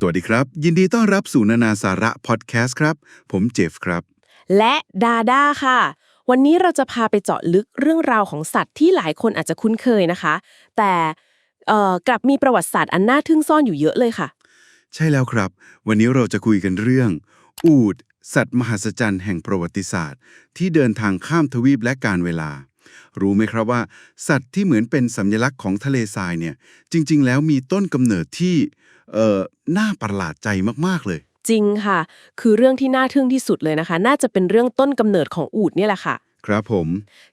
สวัสดีครับ ยินดีต้อนรับสู่นานาสาระพอดแคสต์ครับ ผมเจฟครับ และดาด้าค่ะ วันนี้เราจะพาไปเจาะลึกเรื่องราวของสัตว์ที่หลายคนอาจจะคุ้นเคยนะคะ แต่เอ่อกลับมีประวัติศาสตร์อันน่าทึ่งซ่อนอยู่เยอะเลยค่ะ ใช่แล้วครับ วันนี้เราจะคุยกันเรื่อง อูดสัตว์มหัศจรรย์แห่งประวัติศาสตร์ ที่เดินทางข้ามทวีปและการเวลา รู้ไหมครับว่า สัตว์ที่เหมือนเป็นสัญลักษณ์ของทะเลทรายเนี่ย จริง ๆ แล้วมีต้นกำเนิดที่เอ่อน่าประหลาดใจมากๆเลย จริงค่ะ คือเรื่องที่น่าทึ่งที่สุดเลยนะคะ น่าจะเป็นเรื่องต้นกำเนิดของอูฐเนี่ยแหละค่ะ ครับผม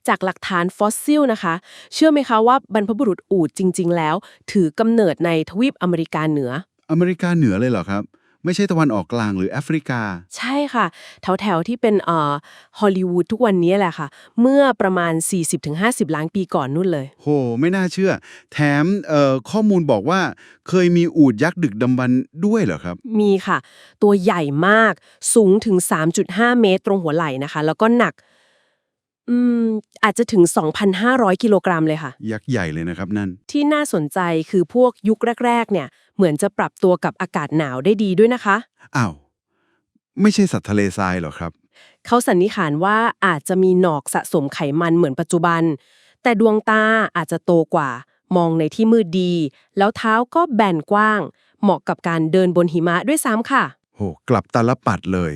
จากหลักฐานฟอสซิลนะคะ เชื่อไหมคะว่าบรรพบุรุษอูฐจริง ๆ แล้ว ถือกำเนิดในทวีปอเมริกาเหนือ อเมริกาเหนือเลยเหรอครับ ไม่ใช่ตะวันออกกลางหรือแอฟริกา ใช่ค่ะ แถวๆที่เป็นเอ่อฮอลลีวูดทุกวันนี้แหละค่ะ เมื่อประมาณ 40-50 ล้านปีก่อนนู่นเลย โห ไม่น่าเชื่อ แถมเอ่อข้อมูลบอกว่า เคยมีอูดยักษ์ดึกดำบรรพ์ด้วยเหรอครับ มีค่ะ ตัวใหญ่มากสูงถึง 3.5 เมตรตรงหัวไหล่นะคะ แล้วก็หนัก อืมอาจจะถึง 2,500 กิโลกรัมเลยค่ะ ยักษ์ใหญ่เลยนะครับนั่น ที่น่าสนใจคือพวกยุคแรก ๆ เนี่ย เหมือนจะปรับตัวกับอากาศหนาวได้ดีด้วยนะคะ อ้าว ไม่ใช่สัตว์ทะเลทรายเหรอครับ เขาสันนิษฐานว่าอาจจะมีหนอกสะสมไขมันเหมือนปัจจุบัน แต่ดวงตาอาจจะโตกว่า มองในที่มืดดี แล้วเท้าก็แบนกว้าง เหมาะกับการเดินบนหิมะด้วยซ้ำค่ะ โห กลับตาลปัดเลย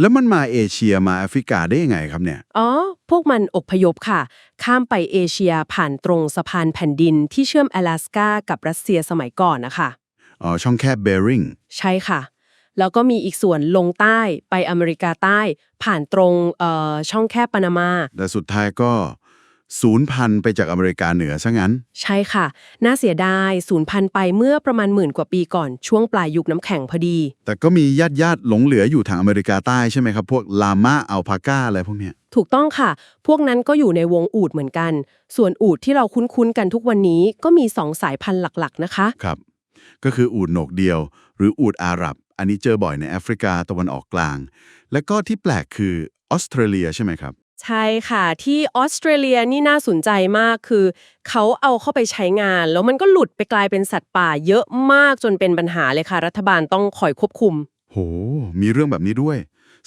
แล้วมันมาเอเชียมาแอฟริกาได้ยังไงครับเนี่ย อ๋อ พวกมันอพยพค่ะ ข้ามไปเอเชียผ่านตรงสะพานแผ่นดินที่เชื่อม阿拉สกากับรัสเซียสมัยก่อนนะคะ อ๋อ ช่องแคบเบริงใช่ค่ะ แล้วก็มีอีกส่วนลงใต้ไปอเมริกาใต้ ผ่านตรงเอ่อช่องแคบปานามา แต่สุดท้ายก็ ศูนย์พันธุ์ไปจากอเมริกาเหนือซะงั้น ใช่ค่ะ น่าเสียดายสูญพันธุ์ไปเมื่อประมาณหมื่นกว่าปีก่อนช่วงปลายยุคน้ำแข็งพอดี แต่ก็มีญาติญาติๆหลงเหลืออยู่ทางอเมริกาใต้ใช่ไหมครับ พวกลาม่าอัลพาก้าอะไรพวกเนี้ย ถูกต้องค่ะ พวกนั้นก็อยู่ในวงอูดเหมือนกัน ส่วนอูดที่เราคุ้นๆกันทุกวันนี้ก็มีสองสายพันธุ์หลักๆ นะคะ ครับ ก็คืออูดโหนกเดียว หรืออูดอาหรับ อันนี้เจอบ่อยในแอฟริกาตะวันออกกลาง และก็ที่แปลกคือออสเตรเลียใช่ไหมครับ ใช่ค่ะ ที่ออสเตรเลียนี่น่าสนใจมากคือ เขาเอาเข้าไปใช้งาน แล้วมันก็หลุดไปกลายเป็นสัตว์ป่าเยอะมากจนเป็นปัญหาเลยค่ะ รัฐบาลต้องคอยควบคุม โห มีเรื่องแบบนี้ด้วย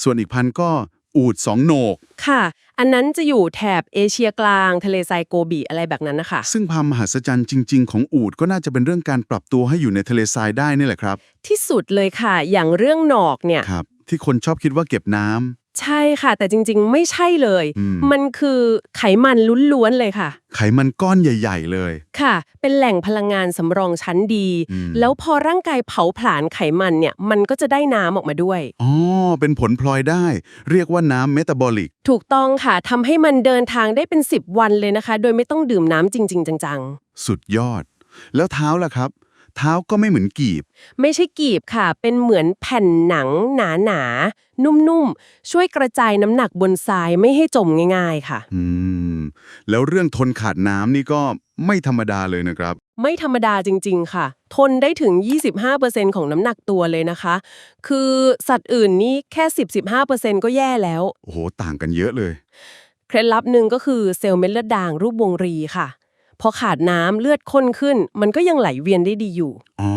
ส่วนอีกพันธุ์ก็อูดสองโหนก ค่ะ อันนั้นจะอยู่แถบเอเชียกลาง ทะเลทรายโกบีอะไรแบบนั้นนะคะ ซึ่งความมหัศจรรย์จริง ๆ ของอูดก็น่าจะเป็นเรื่องการปรับตัวให้อยู่ในทะเลทรายได้นี่แหละครับ ที่สุดเลยค่ะ อย่างเรื่องหนอกเนี่ย ครับ ที่คนชอบคิดว่าเก็บน้ำ ใช่ค่ะ แต่จริงๆ ไม่ใช่เลย อืม มันคือไขมันล้วนๆเลยค่ะ ไขมันก้อนใหญ่ ๆ เลย ค่ะ เป็นแหล่งพลังงานสำรองชั้นดี อืม แล้วพอร่างกายเผาผลาญไขมันเนี่ย มันก็จะได้น้ำออกมาด้วย อ๋อ เป็นผลพลอยได้ เรียกว่าน้ำเมตาบอลิก ถูกต้องค่ะทำให้มันเดินทางได้เป็น 10 วันเลยนะคะ โดยไม่ต้องดื่มน้ำจริง ๆ จังสุดยอด แล้วเท้าล่ะครับ เท้าก็ไม่เหมือนกีบๆไม่ใช่กีบค่ะ เป็นเหมือนแผ่นหนังหนาๆนุ่มๆ ช่วยกระจายน้ำหนักบนทรายไม่ให้จมง่ายๆค่ะ อืม แล้วเรื่องทนขาดน้ำนี่ก็ไม่ธรรมดาเลยนะครับ ไม่ธรรมดาจริง ๆ ค่ะ ทนได้ถึง 25%ของน้ำหนักตัวเลยนะคะ คือสัตว์อื่นนี่แค่ 10-15%ก็แย่แล้ว โอ้โห ต่างกันเยอะเลย เคล็ดลับหนึ่งก็คือเซลล์เม็ดเลือดด่างรูปวงรีค่ะ พอขาดน้ำเลือดข้นขึ้น มันก็ยังไหลเวียนได้ดีอยู่อ๋อ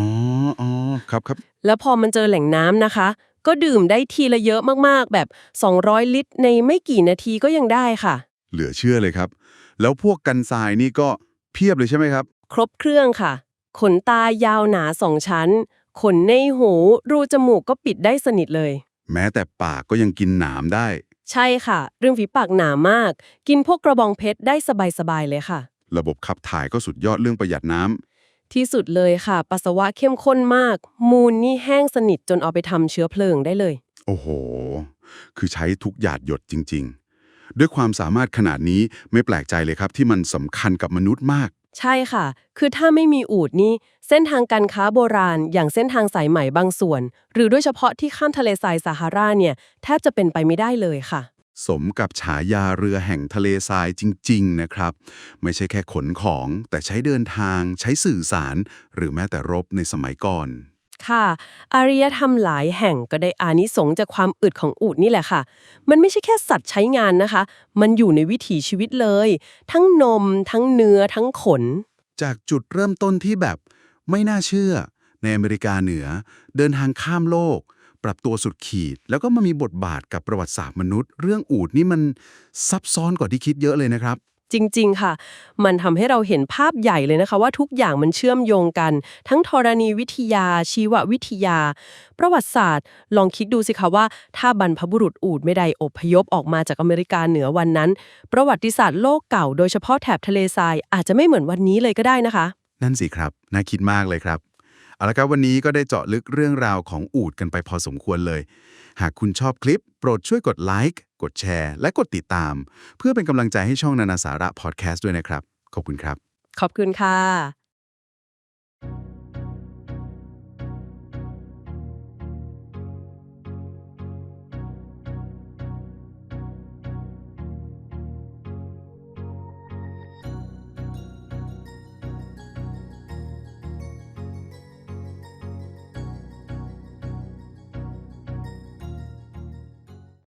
อ๋อครับครับแล้วพอมันเจอแหล่งน้ำนะคะ ก็ดื่มได้ทีละเยอะมากๆ แบบ 200 ลิตร ในไม่กี่นาทีก็ยังได้ค่ะ เหลือเชื่อเลยครับ แล้วพวกกันทรายนี่ก็เพียบเลยใช่ไหมครับ ครบเครื่องค่ะ ขนตายาวหนาสองชั้น ขนในหู รูจมูกก็ปิดได้สนิทเลย แม้แต่ปากก็ยังกินหนามได้ ใช่ค่ะ เรื่องฝีปากหนามาก กินพวกกระบองเพชรได้สบายๆเลยค่ะ ระบบขับถ่ายก็สุดยอดเรื่องประหยัดน้ำที่สุดเลยค่ะ ปัสสาวะเข้มข้นมาก มูลนี่แห้งสนิทจนเอาไปทำเชื้อเพลิงได้เลย โอ้โห คือใช้ทุกหยาดหยดจริง ๆ ด้วยความสามารถขนาดนี้ไม่แปลกใจเลยครับ ที่มันสำคัญกับมนุษย์มาก ใช่ค่ะ คือถ้าไม่มีอูดนี่เส้นทางการค้าโบราณ อย่างเส้นทางสายไหมบางส่วน หรือโดยเฉพาะที่ข้ามทะเลทรายซาฮาราเนี่ยแทบจะเป็นไปไม่ได้เลยค่ะ สมกับฉายาเรือแห่งทะเลทรายจริง ๆ นะครับ ไม่ใช่แค่ขนของแต่ใช้เดินทางใช้สื่อสาร หรือแม้แต่รบในสมัยก่อน ค่ะ อารยธรรมหลายแห่งก็ได้อานิสงส์จากความอึดของอูฐนี่แหละค่ะ มันไม่ใช่แค่สัตว์ใช้งานนะคะ มันอยู่ในวิถีชีวิตเลย ทั้งนม ทั้งเนื้อ ทั้งขน จากจุดเริ่มต้นที่แบบ ไม่น่าเชื่อ ในอเมริกาเหนือ เดินทางข้ามโลก ปรับตัวสุดขีด แล้วก็มามีบทบาทกับประวัติศาสตร์มนุษย์ เรื่องอูดนี่มันซับซ้อนกว่าที่คิดเยอะเลยนะครับ จริง ๆ ค่ะ มันทำให้เราเห็นภาพใหญ่เลยนะคะ ว่าทุกอย่างมันเชื่อมโยงกัน ทั้งธรณีวิทยา ชีววิทยา ประวัติศาสตร์ ลองคิดดูสิคะว่า ถ้าบรรพบุรุษอูดไม่ได้อพยพออกมาจากอเมริกาเหนือวันนั้น ประวัติศาสตร์โลกเก่าโดยเฉพาะแถบทะเลทรายอาจจะไม่เหมือนวันนี้เลยก็ได้นะคะ นั่นสิครับ น่าคิดมากเลยครับ เอาละครับวันนี้ก็ได้เจาะลึกเรื่องราวของอูดกันไปพอสมควรเลย หากคุณชอบคลิป โปรดช่วยกดไลค์กดแชร์ และกดติดตาม เพื่อเป็นกำลังใจให้ช่องนานาสาระพอดแคสต์ด้วยนะครับ ขอบคุณครับ ขอบคุณค่ะ